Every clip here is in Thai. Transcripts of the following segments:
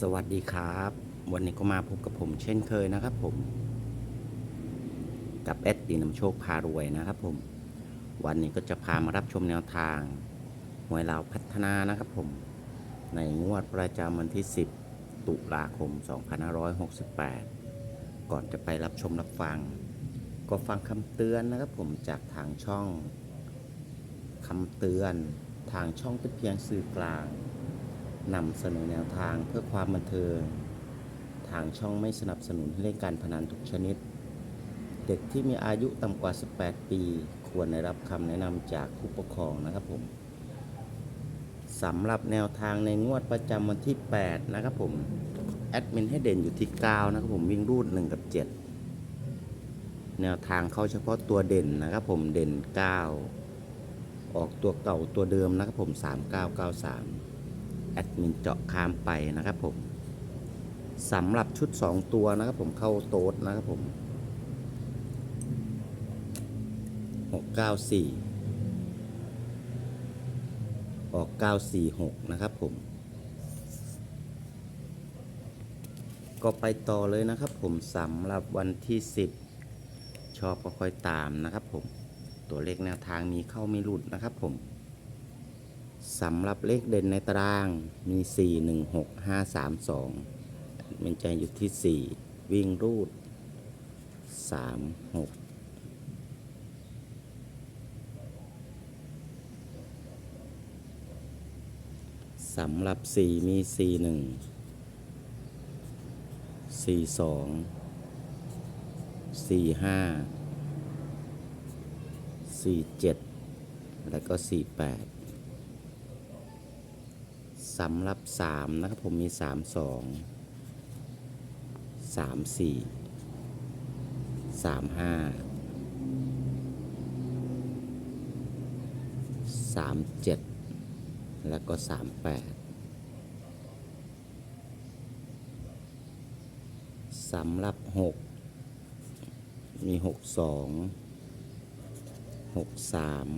สวัสดีครับ วันนี้ก็มาพบกับผมเช่นเคยนะครับผม กับแอดดีนำโชคพารวยนะครับผม วันนี้ก็จะพามารับชมแนวทางหวยเราวพัฒนานะครับผม ในงวดประจำวันที่ 10 ตุลาคม 2568 ก่อนจะไปรับชมรับฟัง ก็ฟังคำเตือนนะครับผมจากทางช่องคำเตือนทางช่องเป็นเพียงสื่อกลาง นำเสนอแนวทางเพื่อความบันเทิง ทางช่องไม่สนับสนุนให้เล่นการพนันทุกชนิด เด็กที่มีอายุต่ำกว่า 18 ปี ควรได้รับคำแนะนำจากผู้ปกครองนะครับผมสำหรับแนวทางในงวดประจำวันที่ 8 นะครับผม แอดมินให้เด่นอยู่ที่ 9 นะครับผมวิ่งรูด 1 กับ 7 แนวทางเข้าเฉพาะตัวเด่นนะครับผมเด่น 9 ออกตัวเก่าตัวเดิมนะครับผม 3993 แอดมินเจาะข้ามไปนะครับผมสำหรับชุด 2 ตัวนะครับผมเข้าโต๊ดนะครับผม 694 ออก 946 นะครับผม ก็ไปต่อเลยนะครับผมสำหรับวันที่ 10 ชอบก็ค่อยตามนะครับผม ตัวเลขแนวทางมีเข้ามีหลุดนะครับผม สำหรับเลขเด่นในตารางมี 4 1 6 5 3 2 มันจะอยู่ที่ 4 วิ่งรูด 3 6 สำหรับ 4 มี 4 1 4 2 4 5 4 7 แล้วก็ 4 8 สำหรับสามนะครับผมมีสามสองสามสี่สามห้าสามเจ็ดแล้วก็สามแปดสำหรับหกมีหกสองหกสาม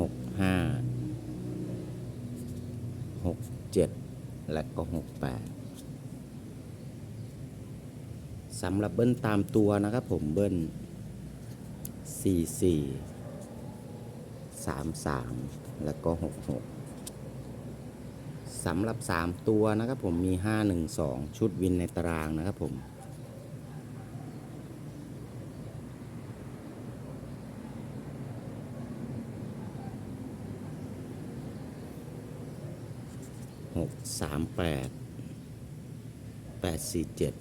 หกห้า 67 และก็ 68สำหรับเบิ้ลตามตัวนะครับผมเบิ้ล 44 33 และก็ 66สำหรับ 3 ตัวนะครับผมมี 512 ชุดวินในตารางนะครับผม หกสามแปดแปดสี่เจ็ด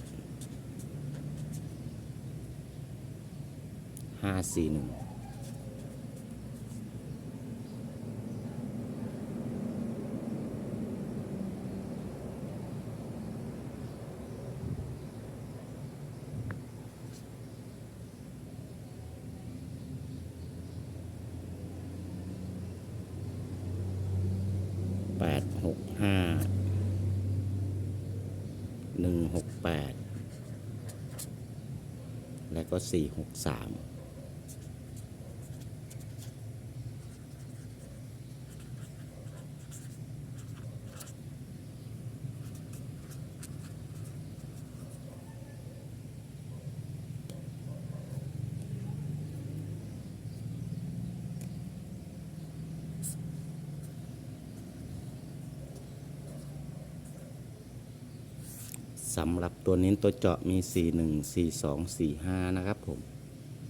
ห้าสี่หนึ่ง แปดหกห้าหนึ่งหกแปดและก็สี่หกสาม สำหรับตัวนี้ตัวเจาะมี 4 1 4 2 4 5 นะครับผม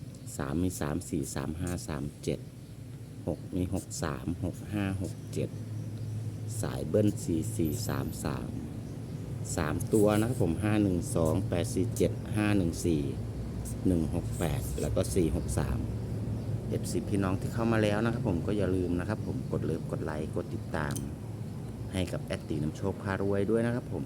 3 มี 3 4 3 5 3 7 6 มี 6 3 6 5 6 7 สายเบิ้ล 4 4 3 3 3 ตัวนะครับผม 5 1 2 8 4 7 5 1 4 1 6 8 แล้วก็ 4 6 3เอฟซีพี่น้องที่เข้ามาแล้วนะครับผมก็อย่าลืมนะครับผมกดเลิฟกดไลค์กดติดตาม ให้กับแอดตีน้ำโชคพารวยด้วยนะครับผม